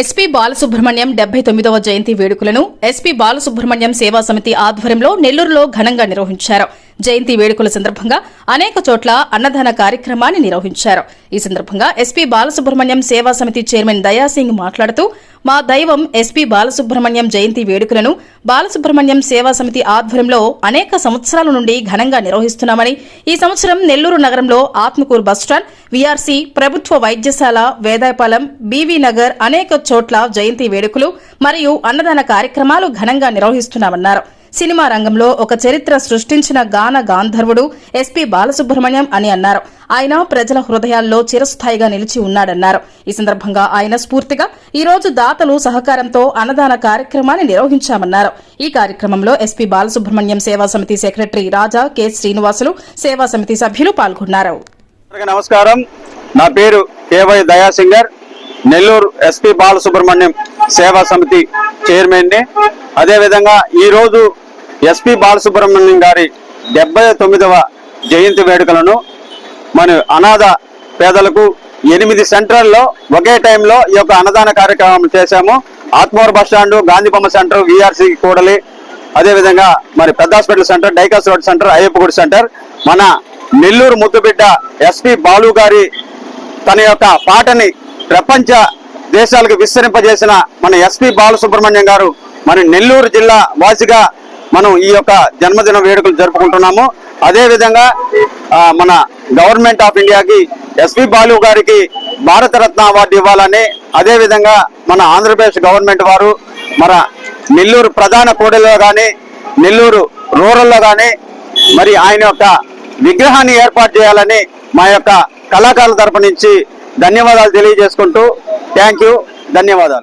SP Balasubrahmanyam డెబ్బై తొమ్మిదవ జయంతి వేడుకలను ఎస్పీ బాలసుబ్రహ్మణ్యం సేవా సమితి ఆధ్వర్యంలో నెల్లూరులో ఘనంగా నిర్వహించారు. జయంతి వేడుకల సందర్భంగా అనేక చోట్ల అన్నదాన కార్యక్రమాన్ని నిర్వహించారు. ఈ సందర్భంగా ఎస్పీ బాలసుబ్రహ్మణ్యం సేవా సమితి చైర్మన్ దయాసింగ్ మాట్లాడుతూ మా దైవం ఎస్పీ బాలసుబ్రహ్మణ్యం జయంతి వేడుకలను బాలసుబ్రహ్మణ్యం సేవా సమితి ఆధ్వర్యంలో అనేక సంవత్సరాల నుండి ఘనంగా నిర్వహిస్తున్నామని ఈ సంవత్సరం నెల్లూరు నగరంలో ఆత్మకూరు బస్టాండ్ వీఆర్సీ ప్రభుత్వ వైద్యశాల వేదాయపాలెం బీవీ నగర్ అనేక చోట్ల జయంతి వేడుకలు మరియు అన్నదాన కార్యక్రమాలు ఘనంగా నిర్వహిస్తున్నామన్నారు. సినిమా రంగంలో ఒక చరిత్ర సృష్టించిన గాన గాంధర్వుడు ఎస్పీ బాలసుబ్రహ్మణ్యం అని అన్నారు. ఆయన ప్రజల హృదయాల్లో చిరస్థాయిగా నిలిచి ఉన్నాడన్నారు. ఈ సందర్భంగా ఆయన స్ఫూర్తిగా ఈరోజు దాతలు సహకారంతో అన్నదాన కార్యక్రమాన్ని నిర్వహించామన్నారు. ఈ కార్యక్రమంలో ఎస్పీ బాలసుబ్రహ్మణ్యం సేవా సమితి సెక్రటరీ రాజా కె శ్రీనివాసులు సేవా సమితి సభ్యులు పాల్గొన్నారు. నమస్కారం. నా పేరు కేవై దయాసింగర్. నెల్లూరు ఎస్పీ బాలసుబ్రహ్మణ్యం సేవా సమితి చైర్మన్ని అదేవిధంగా ఈరోజు ఎస్పీ బాలసుబ్రహ్మణ్యం గారి డెబ్బై తొమ్మిదవ జయంతి వేడుకలను మన అనాథ పేదలకు ఎనిమిది సెంటర్లో ఒకే టైంలో ఈ యొక్క అన్నదాన కార్యక్రమం చేశాము. ఆత్మూరు బస్ స్టాండ్ గాంధీ బొమ్మ సెంటర్ విఆర్సి కూడలి అదేవిధంగా మరి పెద్ద హాస్పిటల్ సెంటర్ డైకాస్ రోడ్ సెంటర్ అయ్యప్పగుడి సెంటర్. మన నెల్లూరు ముద్దుబిడ్డ ఎస్పి బాలు గారి తన యొక్క పాటని ప్రపంచ దేశాలకు విస్తరింపజేసిన మన ఎస్పి బాలసుబ్రహ్మణ్యం గారు మన నెల్లూరు జిల్లా వాసిగా మనం ఈ యొక్క జన్మదిన వేడుకలు జరుపుకుంటున్నాము. అదేవిధంగా మన గవర్నమెంట్ ఆఫ్ ఇండియాకి ఎస్పి బాలు గారికి భారతరత్న అవార్డు ఇవ్వాలని అదేవిధంగా మన ఆంధ్రప్రదేశ్ గవర్నమెంట్ వారు మన నెల్లూరు ప్రధాన కూడలిలో కానీ నెల్లూరు రూరల్లో కానీ మరి ఆయన యొక్క విగ్రహాన్ని ఏర్పాటు చేయాలని మా యొక్క కళాకారుల తరపు నుంచి ధన్యవాదాలు తెలియజేసుకుంటూ థ్యాంక్ యూ ధన్యవాదాలు.